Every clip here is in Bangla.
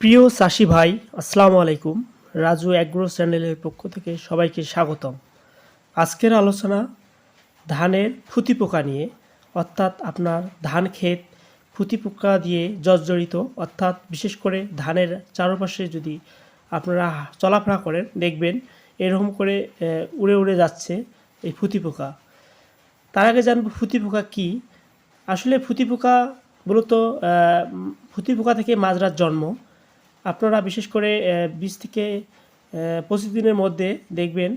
প্রিয় চাষি ভাই, আসসালামু আলাইকুম। রাজু অ্যাগ্রো চ্যানেলের পক্ষ থেকে সবাইকে স্বাগতম। আজকের আলোচনা ধানের ফুতি পোকা নিয়ে, অর্থাৎ আপনার ধান ক্ষেত ফুতি পোকা দিয়ে জর্জরিত, অর্থাৎ বিশেষ করে ধানের চারপাশে যদি আপনারা চলাফেরা করেন, দেখবেন এরকম করে উড়ে উড়ে যাচ্ছে এই ফুতি পোকা। তার আগে জানব ফুতি পোকা কী? আসলে ফুতি পোকা মূলত ফুতি পোকা থেকে মাজরার জন্ম। আপনারা বিশেষ করে বিশ থেকে পঁচিশ দিনের মধ্যে দেখবেন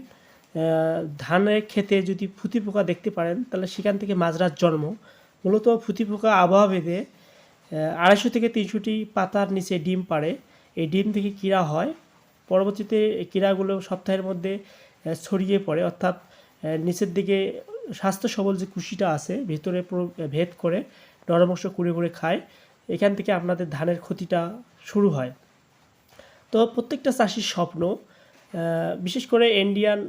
ধানের ক্ষেতে যদি ফুতি পোকা দেখতে পারেন, তাহলে সেখান থেকে মাজরার জন্ম। মূলত ফুতি পোকা আবহাওয়া ভেদে আড়াইশো থেকে তিনশোটি পাতার নিচে ডিম পাড়ে। এই ডিম থেকে কীরা হয়? পরবর্তীতে কীড়াগুলো সপ্তাহের মধ্যে ছড়িয়ে পড়ে। অর্থাৎ নিচের দিকে স্বাস্থ্য সবল যে কুশিটা আছে, ভেতরে ভেদ করে নরমাংস কুড়ে কুড়ে খায়। এখান থেকে আপনাদের ধানের ক্ষতিটা শুরু হয়। তো প্রত্যেকটা চাষির স্বপ্ন বিশেষ করে ইন্ডিয়ান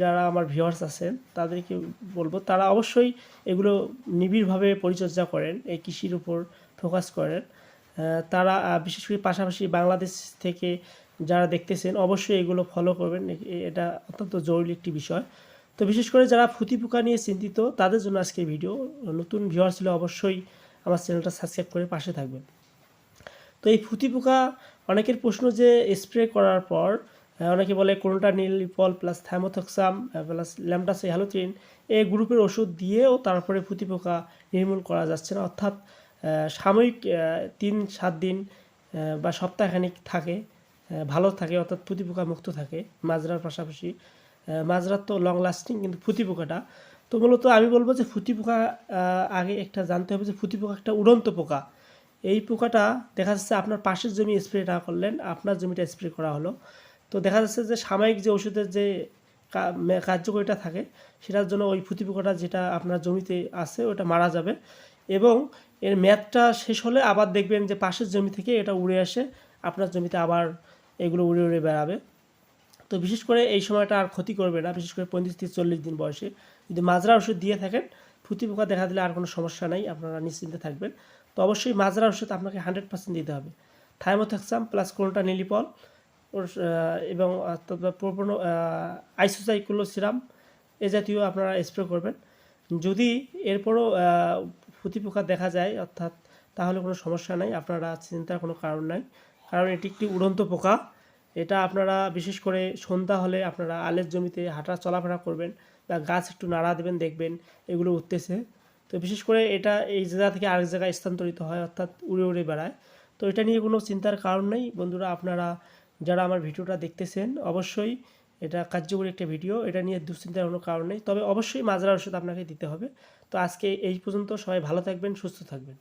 যারা আমার ভিউয়ার্স আছেন, তাদেরকে বলব তারা অবশ্যই এগুলো নিবিড়ভাবে পরিচর্যা করেন, এই কৃষির উপর ফোকাস করেন। তারা বিশেষ করে পাশাপাশি বাংলাদেশ থেকে যারা দেখতেছেন, অবশ্যই এগুলো ফলো করবেন এটা অত্যন্ত জরুরি একটি বিষয়। তো বিশেষ করে যারা ফুতি পোকা নিয়ে চিন্তিত, তাদের জন্য আজকে ভিডিও নতুন ভিউয়ার্স হলে অবশ্যই আমার চ্যানেলটা সাবস্ক্রাইব করে পাশে থাকবেন। তো এই ফুতি পোকা অনেকের প্রশ্ন যে স্প্রে করার পর অনেকে বলে কোনোটা নীলপল প্লাস থাইমোথক্সাম প্লাস ল্যামডাসি হ্যালোথ্রিন এই গ্রুপের ওষুধ দিয়েও তারপরে ফুতি পোকা নির্মূল করা যাচ্ছে না। অর্থাৎ সাময়িক তিন, সাত দিন বা সপ্তাহখানিক থাকে ভালো থাকে, অর্থাৎ ফুতি পোকা মুক্ত থাকে মাজরার পাশাপাশি। মাজরার তো লং লাস্টিং কিন্তু ফুতি পোকাটা তো মূলত আমি বলব যে ফুতি পোকা আগে একটা জানতে হবে যে ফুতি পোকা একটা উড়ন্ত পোকা। এই পোকাটা দেখা যাচ্ছে আপনার পাশের জমি স্প্রে না করলেন, আপনার জমিটা স্প্রে করা হলো। তো দেখা যাচ্ছে যে সাময়িক যে ওষুধের যে কা- মে- কার্যকরিতা থাকে, সেটার জন্য ওই ফুতি পোকাটা যেটা আপনার জমিতে আছে, ওটা মারা যাবে। এবং এর মেয়াদটা শেষ হলে আবার দেখবেন যে পাশের জমি থেকে এটা উড়ে আসে আপনার জমিতে আবার এগুলো উড়ে উড়ে বেড়াবে। তো বিশেষ করে এই সময়টা আর ক্ষতি করবে না, বিশেষ করে পঁয়ত্রিশ থেকে চল্লিশ দিন বয়সে। যদি মাজরা ওষুধ দিয়ে থাকেন ফুতি পোকা দেখা দিলে আর কোনো সমস্যা নাই, আপনারা নিশ্চিন্তে থাকবেন। তো অবশ্যই মাজরা ওষুধ আপনাকে হান্ড্রেড পার্সেন্ট দিতে হবে। থাইমোথ্যাক্সাম প্লাস কোনোটা নিলিপল এবং প্রোপোন আইসোসাইকুলো সিরাম এ জাতীয় আপনারা স্প্রে করবেন। যদি এরপরও আহ, ফুতি পোকা দেখা যায় অর্থাৎ তাহলে কোনো সমস্যা নাই আপনারা চিন্তার কোনো কারণ নাই। কারণ এটি একটি উড়ন্ত পোকা এটা আপনারা বিশেষ করে সন্ধ্যা হলে আপনারা আলের জমিতে হাঁটা চলাফেরা করবেন বা গাছ একটু নাড়া দেবেন দেখবেন এগুলো উঠতেছে। তো বিশেষ করে এটা এই জায়গা থেকে আরেক জায়গায় স্থানান্তরিত হয়, অর্থাৎ উড়ে উড়ে বেড়ায়। তো এটা নিয়ে কোনো চিন্তার কারণ নেই। বন্ধুরা, আপনারা যারা আমার ভিডিওটা দেখতেছেন, অবশ্যই এটা কার্যকরী একটা ভিডিও। এটা নিয়ে দুশ্চিন্তার কোনো কারণ নেই। তবে অবশ্যই মাজরা ওষুধ আপনাকে দিতে হবে। তো আজকে এই পর্যন্ত সবাই ভালো থাকবেন, সুস্থ থাকবেন।